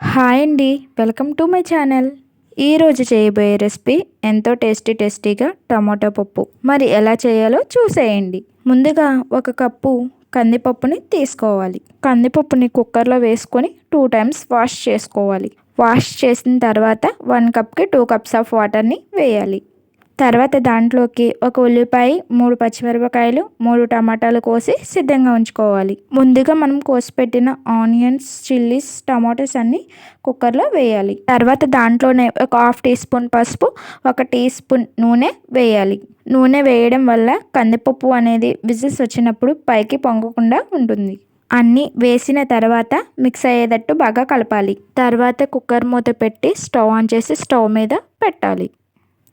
Hi అండి. Welcome to my channel. ఈరోజు చేయబోయే రెసిపీ ఎంతో టేస్టీ టేస్టీగా టమాటో పప్పు. మరి ఎలా చేయాలో చూసేయండి. ముందుగా ఒక కప్పు కందిపప్పుని తీసుకోవాలి. కందిపప్పుని కుక్కర్లో వేసుకొని టూ టైమ్స్ వాష్ చేసుకోవాలి. వాష్ చేసిన తర్వాత వన్ కప్కి టూ కప్స్ ఆఫ్ వాటర్ని వేయాలి. తర్వాత దాంట్లోకి ఒక ఉల్లిపాయ మూడు పచ్చిమిరపకాయలు మూడు టమాటాలు కోసి సిద్ధంగా ఉంచుకోవాలి. ముందుగా మనం కోసి పెట్టిన ఆనియన్స్ చిల్లీస్ టమాటోస్ అన్ని కుక్కర్లో వేయాలి. తర్వాత దాంట్లోనే ఒక హాఫ్ టీ స్పూన్ పసుపు ఒక టీ స్పూన్ నూనె వేయాలి. నూనె వేయడం వల్ల కందిపప్పు అనేది విజిల్స్ వచ్చినప్పుడు పైకి పొంగకుండా ఉంటుంది. అన్నీ వేసిన తర్వాత మిక్స్ అయ్యేటట్టు బాగా కలపాలి. తర్వాత కుక్కర్ మూత పెట్టి స్టవ్ ఆన్ చేసి స్టవ్ మీద పెట్టాలి.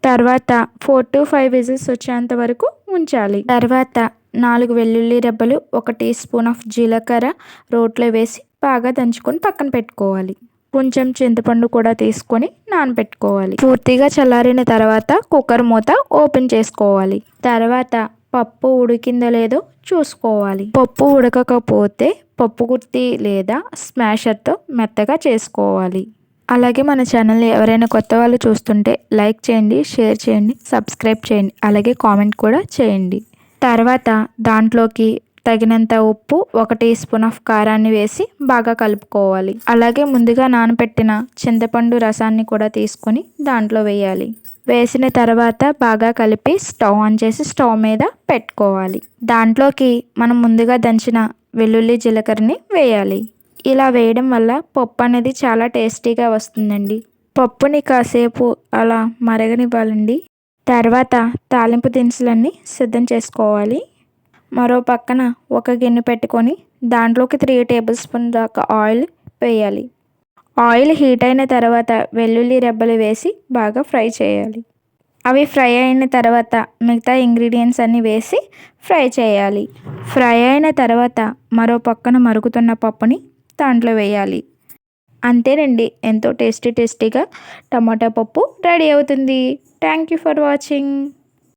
తర్వాత ఫోర్ టు ఫైవ్ విజిల్స్ వచ్చేంత వరకు ఉంచాలి. తర్వాత నాలుగు వెల్లుల్లి రెబ్బలు ఒక టీ స్పూన్ ఆఫ్ జీలకర్ర రోట్లో వేసి బాగా దంచుకొని పక్కన పెట్టుకోవాలి. కొంచెం చింతపండు కూడా తీసుకొని నానబెట్టుకోవాలి. పూర్తిగా చల్లారిన తర్వాత కుక్కర్ మూత ఓపెన్ చేసుకోవాలి. తర్వాత పప్పు ఉడికిందో లేదో చూసుకోవాలి. పప్పు ఉడకకపోతే పప్పు గుర్తి లేదా స్మాషర్తో మెత్తగా చేసుకోవాలి. అలాగే మన ఛానల్ని ఎవరైనా కొత్త వాళ్ళు చూస్తుంటే లైక్ చేయండి షేర్ చేయండి సబ్స్క్రైబ్ చేయండి అలాగే కామెంట్ కూడా చేయండి. తర్వాత దాంట్లోకి తగినంత ఉప్పు ఒక టీ స్పూన్ ఆఫ్ కారాన్ని వేసి బాగా కలుపుకోవాలి. అలాగే ముందుగా నానబెట్టిన చింతపండు రసాన్ని కూడా తీసుకొని దాంట్లో వేయాలి. వేసిన తర్వాత బాగా కలిపి స్టవ్ ఆన్ చేసి స్టవ్ మీద పెట్టుకోవాలి. దాంట్లోకి మనం ముందుగా దంచిన వెల్లుల్లి జీలకర్రని వేయాలి. ఇలా వేయడం వల్ల పప్పు అనేది చాలా టేస్టీగా వస్తుందండి. పప్పుని కాసేపు అలా మరగనివ్వాలండి. తర్వాత తాలింపు దినుసులన్నీ సిద్ధం చేసుకోవాలి. మరో పక్కన ఒక గిన్నె పెట్టుకొని దాంట్లోకి త్రీ టేబుల్ స్పూన్ దాకా ఆయిల్ వేయాలి. ఆయిల్ హీట్ అయిన తర్వాత వెల్లుల్లి రెబ్బలు వేసి బాగా ఫ్రై చేయాలి. అవి ఫ్రై అయిన తర్వాత మిగతా ఇంగ్రీడియంట్స్ అన్నీ వేసి ఫ్రై చేయాలి. ఫ్రై అయిన తర్వాత మరో పక్కన మరుగుతున్న పప్పుని దాంట్లో వేయాలి. అంతేనండి. ఎంతో టేస్టీ టేస్టీగా టమాటా పప్పు రెడీ అవుతుంది. Thank you for watching.